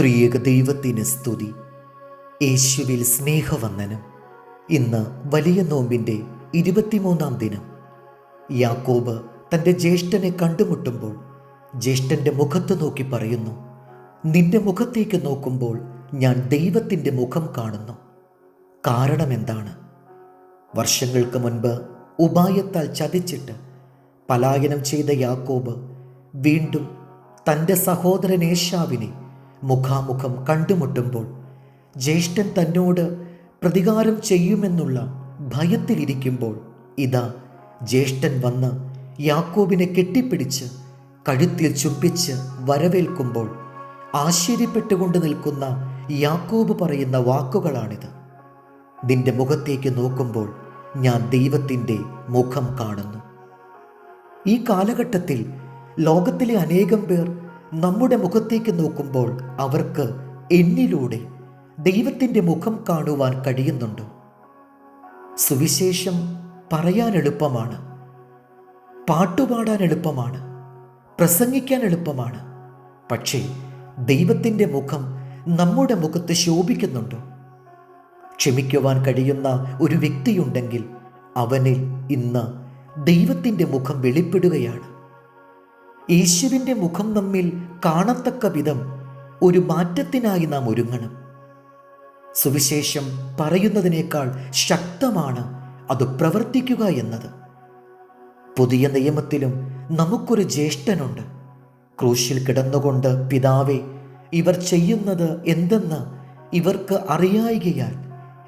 ത്രിയേക ദൈവത്തിന് സ്തുതി. യേശുവിൽ സ്നേഹവന്ദനം. ഇന്ന് വലിയ നോമ്പിന്റെ ഇരുപത്തിമൂന്നാം ദിനം. യാക്കോബ് തന്റെ ജ്യേഷ്ഠനെ കണ്ടുമുട്ടുമ്പോൾ ജ്യേഷ്ഠന്റെ മുഖത്ത് നോക്കി പറയുന്നു നിന്റെ മുഖത്തേക്ക് നോക്കുമ്പോൾ ഞാൻ ദൈവത്തിന്റെ മുഖം കാണുന്നു. കാരണം എന്താണ്? വർഷങ്ങൾക്ക് മുൻപ് ഉപായത്താൽ ചതിച്ചിട്ട് പലായനം ചെയ്ത യാക്കോബ് വീണ്ടും തന്റെ സഹോദരൻ ഏശാവിനെ മുഖാമുഖം കണ്ടുമുട്ടുമ്പോൾ ജ്യേഷ്ഠൻ തന്നോട് പ്രതികാരം ചെയ്യുമെന്നുള്ള ഭയത്തിലിരിക്കുമ്പോൾ ഇതാ ജ്യേഷ്ഠൻ വന്ന് യാക്കോബിനെ കെട്ടിപ്പിടിച്ച് കഴുത്തിൽ ചുംബിച്ച് വരവേൽക്കുമ്പോൾ ആശ്ചര്യപ്പെട്ടുകൊണ്ട് നിൽക്കുന്ന യാക്കോബ് പറയുന്ന വാക്കുകളാണിത്. നിന്റെ മുഖത്തേക്ക് നോക്കുമ്പോൾ ഞാൻ ദൈവത്തിന്റെ മുഖം കാണുന്നു. ഈ കാലഘട്ടത്തിൽ ലോകത്തിലെ അനേകം പേർ നമ്മുടെ മുഖത്തേക്ക് നോക്കുമ്പോൾ അവർക്ക് എന്നിലൂടെ ദൈവത്തിന്റെ മുഖം കാണുവാൻ കഴിയുന്നുണ്ട്. സുവിശേഷം പറയാൻ എളുപ്പമാണ്. പാട്ടുപാടാൻ എളുപ്പമാണ്. പ്രസംഗിക്കാൻ എളുപ്പമാണ്. പക്ഷേ ദൈവത്തിന്റെ മുഖം നമ്മുടെ മുഖത്ത് ശോഭിക്കുന്നുണ്ടോ. ക്ഷമിക്കുവാൻ കഴിയുന്ന ഒരു വ്യക്തിയുണ്ടെങ്കിൽ അവനിൽ ഇന്ന് ദൈവത്തിന്റെ മുഖം വെളിപ്പെടുകയാണ്. യേശുവിന്റെ മുഖം നമ്മിൽ കാണത്തക്ക വിധം ഒരു മാറ്റത്തിനായി നാം ഒരുങ്ങണം. സുവിശേഷം പറയുന്നതിനേക്കാൾ ശക്തമാണ് അത് പ്രവർത്തിക്കുക എന്നത്. പുതിയ നിയമത്തിലും നമുക്കൊരു ജ്യേഷ്ഠനുണ്ട്. ക്രൂശിൽ കിടന്നുകൊണ്ട് പിതാവെ ഇവർ ചെയ്യുന്നത് എന്തെന്ന് ഇവർക്ക് അറിയായികയാൽ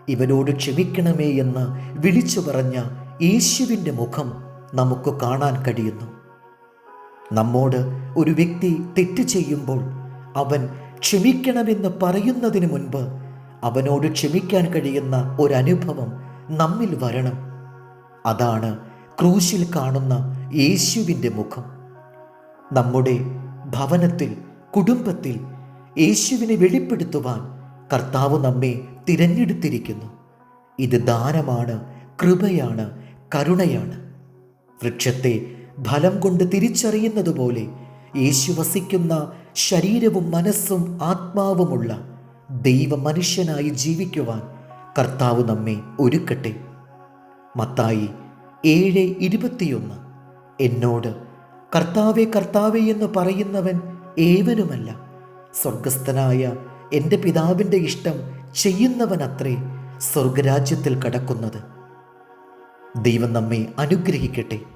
ഇവരോട് ക്ഷമിക്കണമേ എന്ന് വിളിച്ചു പറഞ്ഞ യേശുവിന്റെ മുഖം നമുക്ക് കാണാൻ കഴിയുന്നു. നമ്മോട് ഒരു വ്യക്തി തെറ്റ് ചെയ്യുമ്പോൾ അവൻ ക്ഷമിക്കണമെന്ന് പറയുന്നതിന് മുൻപ് അവനോട് ക്ഷമിക്കാൻ കഴിയുന്ന ഒരനുഭവം നമ്മിൽ വരണം. അതാണ് ക്രൂശിൽ കാണുന്ന യേശുവിന്റെ മുഖം. നമ്മുടെ ഭവനത്തിൽ കുടുംബത്തിൽ യേശുവിനെ വെളിപ്പെടുത്തുവാൻ കർത്താവ് നമ്മെ തിരഞ്ഞെടുത്തിരിക്കുന്നു. ഇത് ദാനമാണ് കൃപയാണ് കരുണയാണ്. വൃക്ഷത്തെ ഫലം കൊണ്ട് തിരിച്ചറിയുന്നതുപോലെ യേശു വസിക്കുന്ന ശരീരവും മനസ്സും ആത്മാവുമുള്ള ദൈവ മനുഷ്യനായി ജീവിക്കുവാൻ കർത്താവ് നമ്മെ ഒരുക്കട്ടെ. മത്തായി ഏഴ് ഇരുപത്തിയൊന്ന്. എന്നോട് കർത്താവെ കർത്താവെ എന്ന് പറയുന്നവൻ ഏവനുമല്ല. സ്വർഗസ്ഥനായ എന്റെ പിതാവിന്റെ ഇഷ്ടം ചെയ്യുന്നവനത്രേ സ്വർഗരാജ്യത്തിൽ കടക്കുന്നത്. ദൈവം നമ്മെ അനുഗ്രഹിക്കട്ടെ.